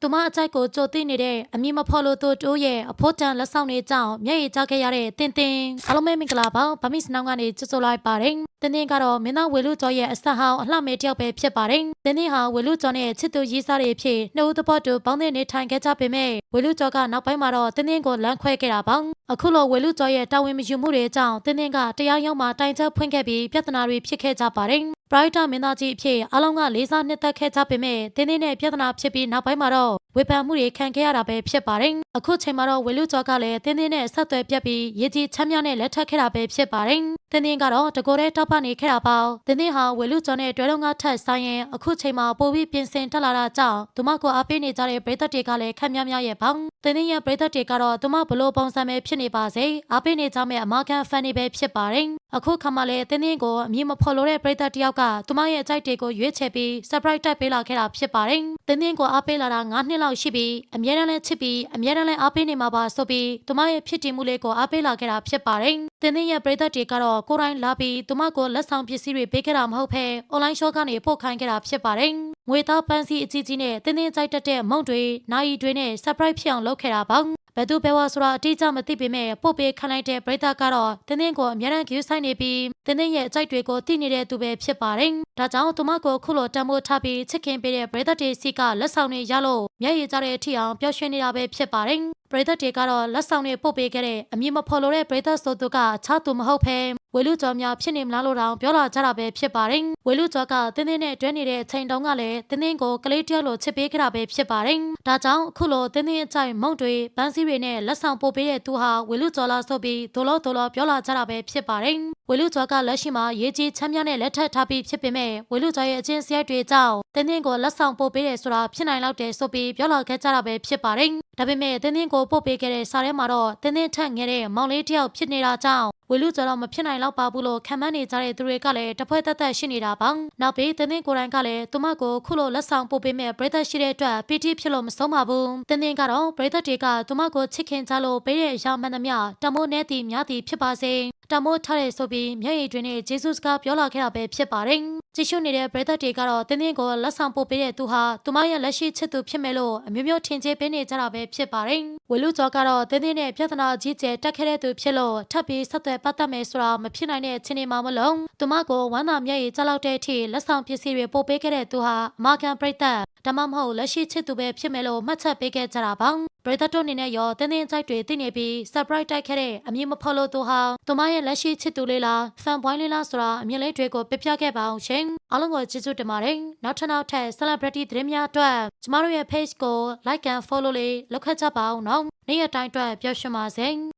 သူမအကြိုက်ကိုကြိုသိနေတဲ့အမည်မဖော်လို့သူတိုးရဲ့အဖို့တန်လက်ဆောင်တွေကြောင့်မျက်ရည်ကျခဲ့ရတဲ့တင်တင်အားလုံးပဲမင်္ဂလာပါဗမစ်စနောင်းကနေကြိုဆိုလိုက်ပါတယ်တင်တင်ကတော့မင်းသားဝေလူကျော်ရဲ့အဆက်ဟောင်းအလှမဲတယောက်ပဲဖြစ်ပါတယ်တင်တင်ဟာဝေလူကျော်နဲ့ချစ်သူရေးစားတွေဖြစ်နှစ်ဦးသဘောတူပေါင်းတဲ့နေထိုင်ခဲ့ကြပေမဲ့ဝေလူကျော်ကနောက်ပိုင်းမှာတော့တင်တင်ကိုလမ်းခွဲခဲ့တာပါအခုလိုဝေလူကျော်ရဲ့တာဝန်မယူမှုတွေကြောင့်တင်တင်ကတရားရုံးမှာတိုင်ချက်ဖွင့်ခဲ့ပြီးပြဿနာတွေဖြစ်ခဲ့ကြပါတယ်ပရိုက်တာမင်းသားကြီးအဖြစ်အားလုံးကလေးစားနှစ်သက်ခဲ့ကြပေမဲ့တင်းတင်းနဲ့ပြဿနာဖြစ်ပြီးနောက်ပိုင်းမှာတော့ဝေဖန်မှုတွေခံခဲ့ရတာပဲဖြစ်ပါတယ်။အခုချိန်မှာတော့ဝေလူကျော်ကလည်းတင်းတင်းနဲ့ဆက်သွယ်ပြတ်ပြီးရေကြီးချမ်းမြောက်နဲ့လက်ထပ်ခဲ့တာပဲဖြစ်ပါတယ်။ တင်းတင်းကတော့တကိုယ်တည်းတောက်ပနေခဲ့တာပေါ့။တင်းတင်းဟာဝေလူကျော်နဲ့တွဲလုံးကထက်ဆိုင်ရင်အခုချိန်မှာပိုပြီးပြင်ဆင်တက်လာတာကြောင့်သူမကိုအားပေးနေကြတဲ့ပရိသတ်တွေကလည်းခက်များများရဲ့ပေါ့။တင်းတင်းရဲ့ပရိသတ်တွေကတော့သူမဘလို့ပုံစံပဲဖြစ်နေပါစေ။အားပေးနေကြမယ့်အမာခံဖန်တွေပဲဖြစ်ပါတယ်။ အခုခါမှလည်းတင်းတင်းကိုအမည်မဖော်လို့တဲ့ပရိသတ်တယောက်ကသူမရဲ့အကြိုက်တွေကိုရွေးချယ်ပြီး surprise တက်ပေးလာခဲ့တာဖြစ်ပါတယ်။တင်းတင်းကိုအားပေးလာတာ9နှစ်လောက်ရှိပြီးအမြဲတမ်းလည်းချစ်ပြီးအမြဲတမ်းလည်းအားပေးနေမှာပါဆိုပြီးသူမရဲ့ဖြစ်တည်မှုလေးကိုအားပေးလာခဲ့တာဖြစ်ပါတယ်။တင်းတင်းရဲ့ပရိသတ်တွေကတော့ကိုယ်တိုင်လာပြီးသူမကိုလက်ဆောင်ပစ္စည်းတွေပေးခဲ့တာမဟုတ်ဘဲ online shop ကနေပို့ခိုင်းခဲ့တာဖြစ်ပါတယ်။ငွေသားပန်းစည်းအကြီးကြီးနဲ့တင်းတင်းကြိုက်တတ်တဲ့မုံတွေ၊နိုင်ရီတွေနဲ့ surprise ဖြစ်အောင်လုပ်ခဲ့တာပေါ့။ ဘယ်သူဘယ်ဝါဆိုတာအတိအကျမသိပေမဲ့ပို့ပေးခံလိုက်တဲ့ပရိသတ်ကတော့တင်းတင်းကိုအများအားဂရုစိုက်နေပြီးတင်းတင်းရဲ့အကြိုက်တွေကိုသိနေတဲ့သူပဲဖြစ်ပါတယ်။ဒါကြောင့်သူမကိုခုလိုတန်ဖိုးထားပြီးချစ်ခင်ပေးတဲ့ပရိသတ်တွေစီကလက်ဆောင်တွေရလို့မျက်ရည်ကျတဲ့အထိအောင်ပျော်ရွှင်နေတာပဲဖြစ်ပါတယ်။ပရိသတ်တွေကတော့လက်ဆောင်တွေပို့ပေးခဲ့တဲ့အမည်မဖော်လို့တဲ့ပရိသတ်ဆိုသူကအခြားသူမဟုတ်ဘဲ ဝေလူကျော်များဖြစ်နေမလားလို့တောင်ပြောလာကြတာပဲဖြစ်ပါတယ်။ဝေလူကျော်ကတင်းတင်းနဲ့တွဲနေတဲ့အချိန်တုန်းကလည်းတင်းတင်းကိုကလေးတယောက်လိုချစ်ပေးခဲ့တာပဲဖြစ်ပါတယ်။ဒါကြောင့်အခုလိုတင်းတင်းအကြိုက်မုံတွေပန်းစည်းတွေနဲ့လက်ဆောင်ပို့ပေးတဲ့သူဟာဝေလူကျော်လာဆိုပြီးဒိုလောဒိုလောပြောလာကြတာပဲဖြစ်ပါတယ်။ဝေလူကျော်ကလက်ရှိမှာရေးကြီးချမ်းမြောက်နဲ့လက်ထပ်ထားပြီးဖြစ်ပေမဲ့ဝေလူကျော်ရဲ့အချင်းစရိုက်တွေကြောင့်တင်းတင်းကိုလက်ဆောင်ပို့ပေးတယ်ဆိုတာဖြစ်နိုင်လောက်တယ်ဆိုပြီးပြောလာခဲ့ကြတာပဲဖြစ်ပါတယ်။ဒါပေမဲ့တင်းတင်းကိုပို့ပေးခဲ့တဲ့စာထဲမှာတော့တင်းတင်းထက်ငယ်တဲ့မောင်လေးတယောက်ဖြစ်နေတာကြောင့် ဝေလူကျော်တော့မဖြစ်နိုင်တော့ပါဘူးလို့ခံမှန်းနေကြတဲ့သူတွေကလည်းတစ်ဖွဲ့သက်သက်ရှိနေတာပါ။နောက်ပြီးတင်းတင်းကိုယ်တိုင်ကလည်းသူမကိုခုလိုလက်ဆောင်ပို့ပေးမဲ့ပရိသတ်ရှိတဲ့အတွက်ပီတိဖြစ်လို့မဆုံးပါဘူး။တင်းတင်းကတော့ပရိသတ်တွေကသူမကိုချစ်ခင်ကြလို့ပေးတဲ့အရာမှန်သမျှတမိုးနဲ့တည်များတည်ဖြစ်ပါစေ။တမိုးထားတဲ့ဆိုပြီးမျက်ရည်တွင်နဲ့ဂျေဆုစကားပြောလာခဲ့တာပဲဖြစ်ပါတယ်။ ကြည့်ရှုနေတဲ့ပရိသတ်တွေကတော့တင်းတင်းကိုလက်ဆောင်ပို့ပေးတဲ့သူဟာသူမရဲ့လက်ရှိချစ်သူဖြစ်မယ်လို့အမျိုးမျိုးထင်ကြေးပေးနေကြတာပဲဖြစ်ပါတယ်။ဝေလူကျော်ကတော့တင်းတင်းနဲ့ပြဿနာကြီးကျယ်တက်ခဲ့တဲ့သူဖြစ်လို့ထပ်ပြီးဆက်သွယ်ပတ်သက်မယ်ဆိုတာမဖြစ်နိုင်တဲ့ချင်းနေမှာမလုံးသူမကိုဝမ်းသာမျက်ရည်ကျလောက်တဲ့အထိလက်ဆောင်ပစ္စည်းတွေပို့ပေးခဲ့တဲ့သူဟာအမကန်ပရိသတ်ဒါမှမဟုတ်လက်ရှိချစ်သူပဲဖြစ်မယ်လို့မှတ်ချက်ပေးခဲ့ကြတာပါ ပရိသတ်တို့အနေနဲ့ရောတင်းတင်းကြိုက်တွေသိနေပြီး surprise တိုက်ခဲ့တဲ့အမည်မဖော်လို့သူဟာသူမရဲ့လက်ရှိချစ်သူလေးလားဖန်ပွိုင်းလေးလားဆိုတာအမြင်လေးတွေကိုပြပြခဲ့ပါအောင်ရှင်အားလုံးကိုကျေးဇူးတင်ပါတယ်နောက်ထပ်နောက်ထပ် celebrity သတင်းများအတွက်ကျမတို့ရဲ့ page ကို like and follow လေးလုပ်ခတ်ကြပါအောင်နော်နေ့ရက်တိုင်းအတွက်ပျော်ရွှင်ပါစေ